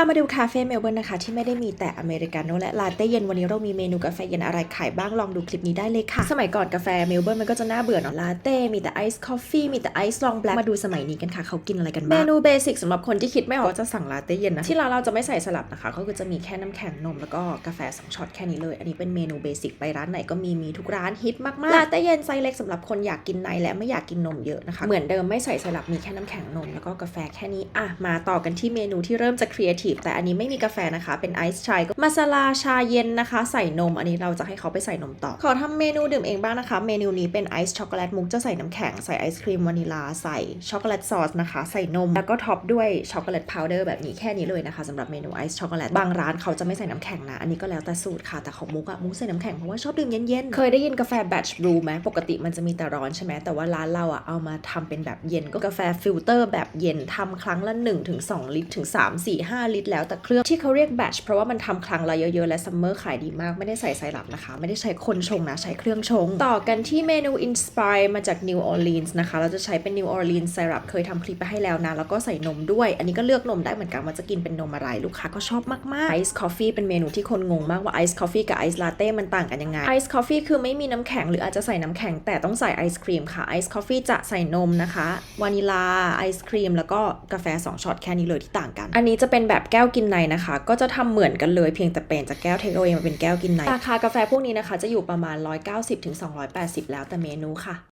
ามาดูคาเฟ่เมลเบิร์นนะคะ ที่ไม่ได้มีแต่อเมริกาโน่และลาเต้เย็นวันนี้เรามีเมนูกาแฟเย็นอะไรขายบ้างลองดูคลิปนี้ได้เลยค่ะ สมัยก่อนกาแฟเมลเบิร์นมันก็จะน่าเบื่อเนาะลาเต้มีแต่ไอซ์คอฟฟี่มีแต่ไอซ์ลองแบล็กมาดูสมัยนี้กันค่ะเขากินอะไรกันบ้างเมนูเบสิกสำหรับคนที่คิดไม่ออกว่าจะสั่งลาเต้เย็นนะที่ร้านเราจะไม่ใส่สลับนะคะ ก็คือจะมีแค่น้ำแข็งนมแล้วก็กาแฟสองช็อตแค่นี้เลย อันนี้เป็นเมนูเบสิกไปร้านไหนก็มีมีทุกร้านฮิตมากๆลาเต้เย็นไซส์เล็กสำหรับคนอยากกินในและไม่อยากกินนมเยอะนะคะเหมือนเดิมไม่ใส่สลับมีแค่น้ำแข็งนมแล้วก็กาแฟแค่นี้อะมาต่อกันที่เมนูที่เริ่มจะครีเอทีฟแต่อันนี้ไม่มีกาแฟนะคะ เป็นไอซ์ชายก็มาซาลาชาเย็นนะคะ ใส่นม อันนี้เราจะให้เขาไปใส่นมต่อ ขอทำเมนูดื่มเองบ้างนะคะ เมนูนี้เป็นไอซ์ช็อกโกแลตมุกจะใส่น้ำแข็ง ใส่ไอศครีมวานิลา ใส่ช็อกโกแลตซอสนะคะ ใส่นม แล้วก็ท็อปด้วยช็อกโกแลตพาวเดอร์แบบนี้แค่นี้เลยนะคะสำหรับเมนูไอซ์ช็อกโกแลต บางร้านเขาจะไม่ใส่น้ำแข็งนะ อันนี้ก็แล้วแต่สูตรค่ะ แต่ของมุกอะมุกใส่น้ำแข็งเพราะว่าชอบดื่มเย็นๆ เคยได้ยินกาแฟแบทช์บรูไหมปกติมันจะมีแต่ร้อนใช่ไหมแต่ว่าร้านเราอะเอามาทำเป็นแบบเย็นก็กาแฟฟิลเตอร์แบบเย็นทำครั้งละ1-2ลิตรถึง3 4 5ลิตรแล้วแต่เครื่องที่เขาเรียกแบช์เพราะว่ามันทำครั้งละเยอะๆ และซัมเมอร์ขายดีมากไม่ได้ใส่ไซรัปนะคะ ไม่ได้ใช้คนชงนะ ใช้เครื่องชง ต่อกันที่เมนูอินสปายมาจากนิวออร์ลีนส์นะคะ เราจะใช้เป็นนิวออร์ลีนส์ไซรัปเคยทำคลิปไปให้แล้วนะ แล้วก็ใส่นมด้วย อันนี้ก็เลือกนมได้เหมือนกันว่าจะกินเป็นนมอะไรลูกค้าก็ชอบมากๆไอซ์คอฟฟี่เป็นเมนูที่คนงงมากว่าไอซ์คอฟฟี่กับไอซ์ลาเต้มันต่างกันยังไงไอซ์คอฟฟี่คือไม่มีน้ำแข็งหรืออาจจะใส่น้ำแข็งแต่ต้องใส่ไอศครีมค่ะไอซ์คอฟฟี่จะใส่นมนะคะวานิลาไอศครีมแล้วก็กาแฟสองช็อตแค่นี้เลยที่ต่างกัน อันนี้จะเป็นแบบแก้วกินในนะคะ ก็จะทำเหมือนกันเลยเพียงแต่เปลี่ยนจากแก้วเทคเอาเองมาเป็นแก้วกินในราคากาแฟพวกนี้นะคะจะอยู่ประมาณ 190-280 แล้วแต่เมนูค่ะ